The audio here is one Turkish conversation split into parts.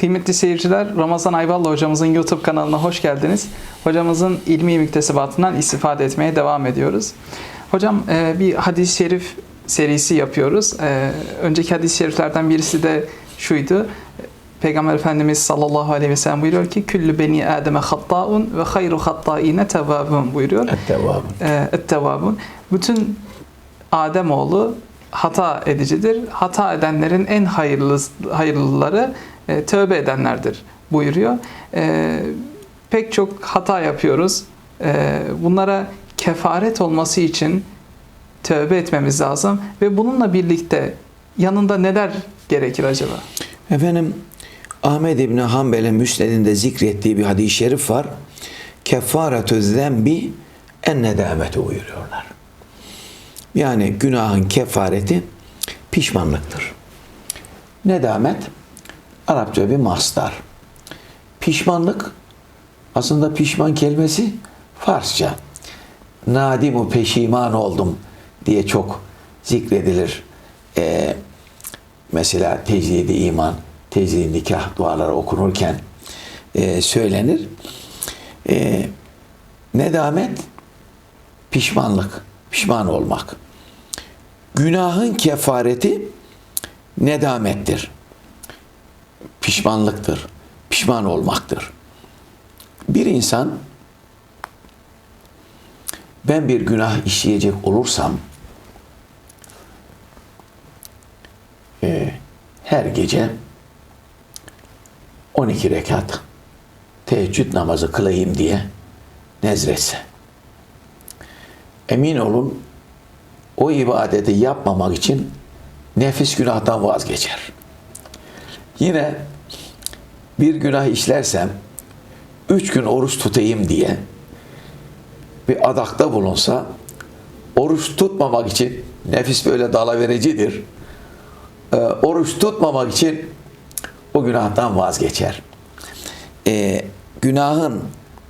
Kıymetli seyirciler, Ramazan Ayvallı hocamızın YouTube kanalına hoş geldiniz. Hocamızın ilmi müktesebatından istifade etmeye devam ediyoruz. Hocam e, bir hadis-i şerif serisi yapıyoruz. E, Önceki hadis-i şeriflerden birisi de şuydu. Peygamber Efendimiz sallallahu aleyhi ve sellem buyuruyor ki Küllü beni Adem'e hatta'un ve hayru hatta'ine tevabun buyuruyor. Ettevabun. E, ettevabun. Bütün Ademoğlu hata edicidir. Hata edenlerin en hayırlı, hayırlıları e, tövbe edenlerdir buyuruyor. E, pek çok hata yapıyoruz. E, bunlara kefaret olması için tövbe etmemiz lazım ve bununla birlikte yanında neler gerekir acaba? Efendim Ahmed İbni Hanbel'in müsnedinde zikrettiği bir hadis-i şerif var. Kefaretü zembi en nedameti buyuruyorlar. Yani günahın kefareti pişmanlıktır. Nedamet Arapça bir mastar. Pişmanlık aslında pişman kelimesi Farsça. Nadimu peşiman oldum diye çok zikredilir. Ee, mesela tecdidi iman, tecdidi nikah duaları okunurken e, söylenir. E, nedamet pişmanlık, pişman olmak. Günahın kefareti nedamettir. Pişmanlıktır. Pişman olmaktır. Bir insan ben bir günah işleyecek olursam e, her gece 12 rekat teheccüd namazı kılayım diye nezretse. Emin olun o ibadeti yapmamak için nefis günahtan vazgeçer. Yine bir günah işlersem üç gün oruç tutayım diye bir adakta bulunsa oruç tutmamak için nefis böyle dalavericidir. Ee, oruç tutmamak için o günahtan vazgeçer. Ee, günahın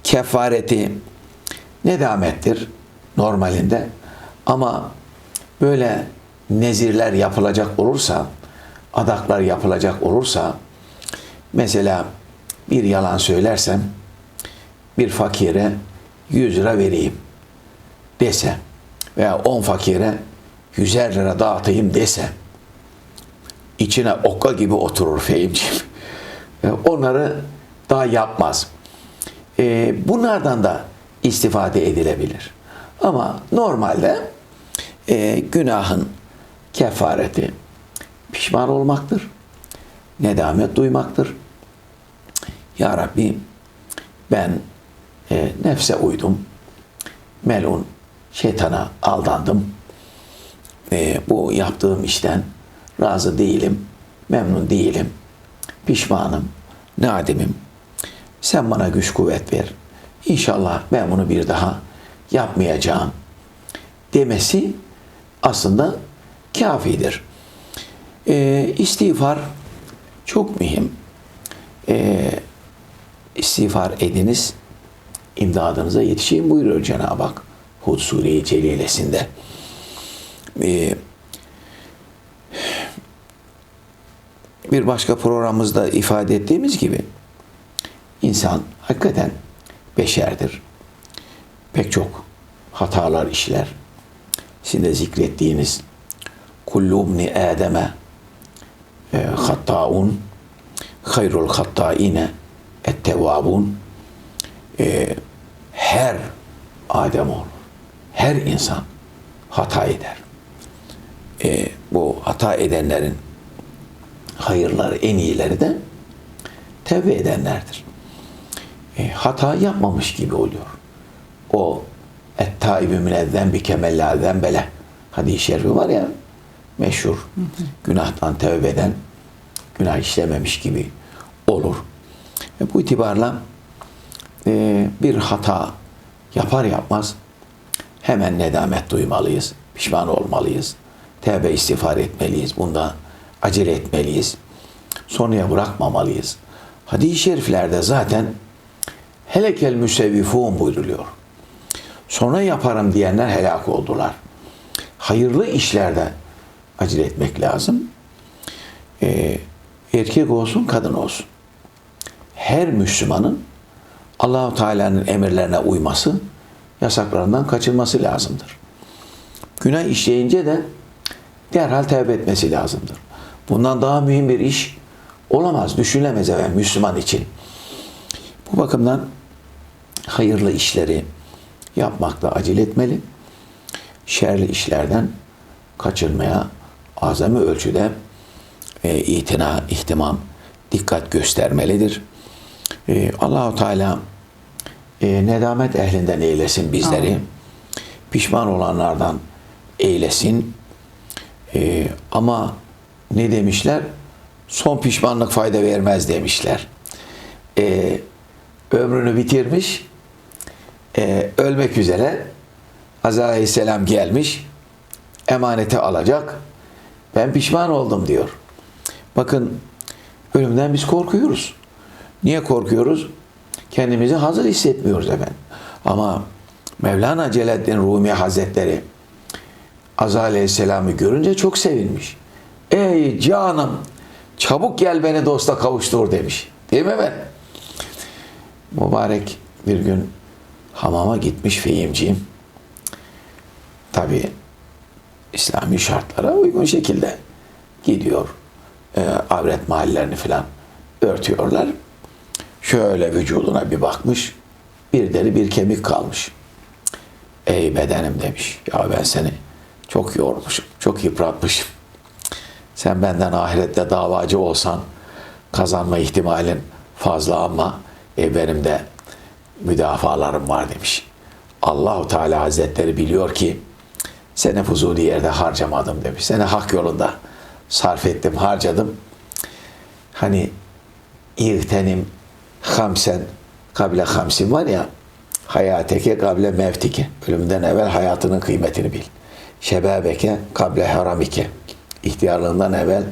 kefareti nedamettir normalinde ama böyle nezirler yapılacak olursa, adaklar yapılacak olursa, mesela bir yalan söylersem, bir fakire 100 lira vereyim dese veya 10 fakire 100'er lira dağıtayım dese, içine okka gibi oturur Fehimciğim. Onları daha yapmaz. Ee, bunlardan da istifade edilebilir. Ama normalde e, günahın kefareti pişman olmaktır. Nedamet duymaktır. Ya Rabbi ben e, nefse uydum. Melun şeytana aldandım. E, bu yaptığım işten razı değilim. Memnun değilim. Pişmanım. Nadimim. Sen bana güç kuvvet ver. İnşallah ben bunu bir daha yapmayacağım demesi aslında kafidir. Ee, istiğfar çok mühim. Ee, istiğfar ediniz, imdadınıza yetişeyim buyuruyor Cenab-ı Hak Hud Sure-i Celilesinde. Ee, bir başka programımızda ifade ettiğimiz gibi insan hakikaten beşerdir. Pek çok hatalar işler. Sizin de zikrettiğiniz kullu Adem'e e, hattaun hayrul hattaine ettevabun e, her Adem olur. Her insan hata eder. E, bu hata edenlerin hayırları en iyileri de tevbe edenlerdir. E, hata yapmamış gibi oluyor. O et-taibü minezzen bi kemellâ zembele hadis-i şerifi var ya meşhur günahtan tevbe eden günah işlememiş gibi olur. E, bu itibarla e, bir hata yapar yapmaz hemen nedamet duymalıyız, pişman olmalıyız, tevbe istiğfar etmeliyiz, bunda acele etmeliyiz, sonraya bırakmamalıyız. Hadis-i şeriflerde zaten helekel müsevvifun buyruluyor. Sonra yaparım diyenler helak oldular. Hayırlı işlerde acele etmek lazım. Ee, erkek olsun, kadın olsun. her Müslümanın Allahu Teala'nın emirlerine uyması, yasaklarından kaçınması lazımdır. Günah işleyince de derhal tevbe etmesi lazımdır. Bundan daha mühim bir iş olamaz, düşünülemez efendim Müslüman için. Bu bakımdan hayırlı işleri yapmakta acele etmeli. Şerli işlerden kaçınmaya azami ölçüde e, itina, ihtimam, dikkat göstermelidir. E, Allahu Teala e, nedamet ehlinden eylesin bizleri. Amin. Pişman olanlardan eylesin. E, ama ne demişler? Son pişmanlık fayda vermez demişler. E, ömrünü bitirmiş, e, ölmek üzere Azrail Aleyhisselam gelmiş, emaneti alacak. Ben pişman oldum diyor. Bakın ölümden biz korkuyoruz. Niye korkuyoruz? Kendimizi hazır hissetmiyoruz efendim. Ama Mevlana Celaleddin Rumi Hazretleri Azrail Aleyhisselam'ı görünce çok sevinmiş. Ey canım çabuk gel beni dosta kavuştur demiş. Değil mi efendim? Mübarek bir gün hamama gitmiş Fehimciğim. Tabi İslami şartlara uygun şekilde gidiyor. E, avret mahallelerini falan örtüyorlar. Şöyle vücuduna bir bakmış. Bir deri bir kemik kalmış. Ey bedenim demiş. Ya ben seni çok yormuşum. Çok yıpratmışım. Sen benden ahirette davacı olsan kazanma ihtimalin fazla ama e, benim de müdafalarım var demiş. Allahu Teala Hazretleri biliyor ki seni fuzuli yerde harcamadım demiş. Seni hak yolunda sarf ettim, harcadım. Hani İğtenim hamsen kable hamsin var ya hayateke kable mevtike. Ölümden evvel hayatının kıymetini bil. Şebabeke kable haramike. İhtiyarlığından evvel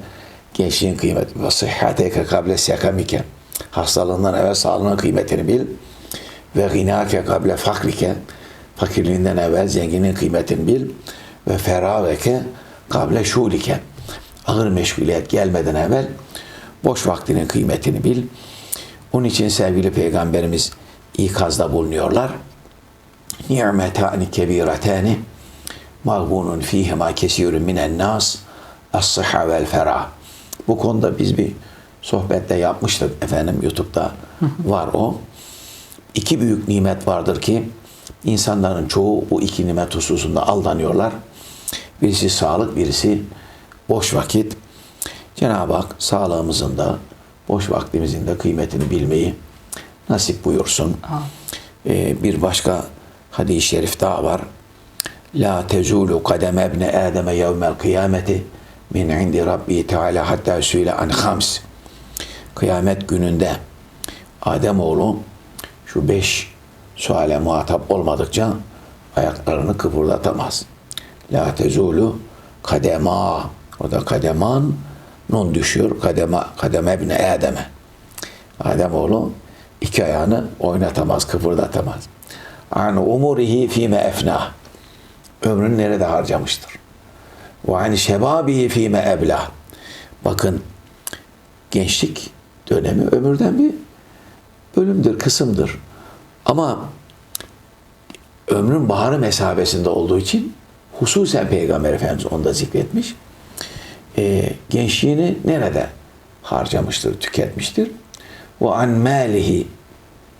gençliğin kıymeti. Ve sıhhateke kable sekamike. Hastalığından evvel sağlığının kıymetini bil. Ve ginake kable fakrike. Fakirliğinden evvel zenginin kıymetini bil. Ve feraveke kable şulike. Ağır meşguliyet gelmeden evvel boş vaktinin kıymetini bil. Onun için sevgili peygamberimiz ikazda bulunuyorlar. Ni'metani kebiretani mağbunun fihima kesirun minen nas as-sıhha vel ferah. Bu konuda biz bir sohbette yapmıştık efendim YouTube'da var o. İki büyük nimet vardır ki insanların çoğu bu iki nimet hususunda aldanıyorlar. Birisi sağlık, birisi boş vakit. Cenab-ı Hak sağlığımızın da boş vaktimizin de kıymetini bilmeyi nasip buyursun. Ee, bir başka hadis-i şerif daha var. La tezulu kademe ebne Adem'e yevmel kıyameti min indi Rabbi Teala hatta süyle an hams. Kıyamet gününde Ademoğlu şu beş suale muhatap olmadıkça ayaklarını kıpırdatamaz. La tezulu kadema. O da kademan nun düşüyor. Kademe, kademe ebne Adem'e. Ademoğlu iki ayağını oynatamaz, kıpırdatamaz. An umurihi fîme efnâh. Ömrünü nerede harcamıştır? Ve an şebabihi fîme eblah. Bakın gençlik dönemi ömürden bir bölümdür, kısımdır. Ama ömrün baharı mesabesinde olduğu için hususen Peygamber Efendimiz onda zikretmiş. E, gençliğini nerede harcamıştır, tüketmiştir? Ve an malihi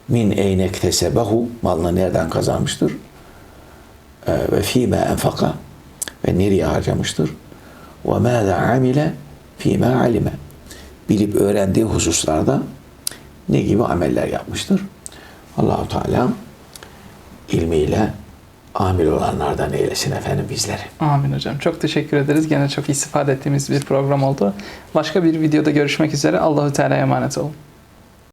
min eyne ktesebehu malını nereden kazanmıştır? E, ve fîme enfaka ve nereye harcamıştır? Ve mâze amile fîme alime bilip öğrendiği hususlarda ne gibi ameller yapmıştır? Allahu Teala ilmiyle amil olanlardan eylesin efendim bizleri. Amin hocam. Çok teşekkür ederiz. Gene çok istifade ettiğimiz bir program oldu. Başka bir videoda görüşmek üzere. Allahu Teala'ya emanet olun.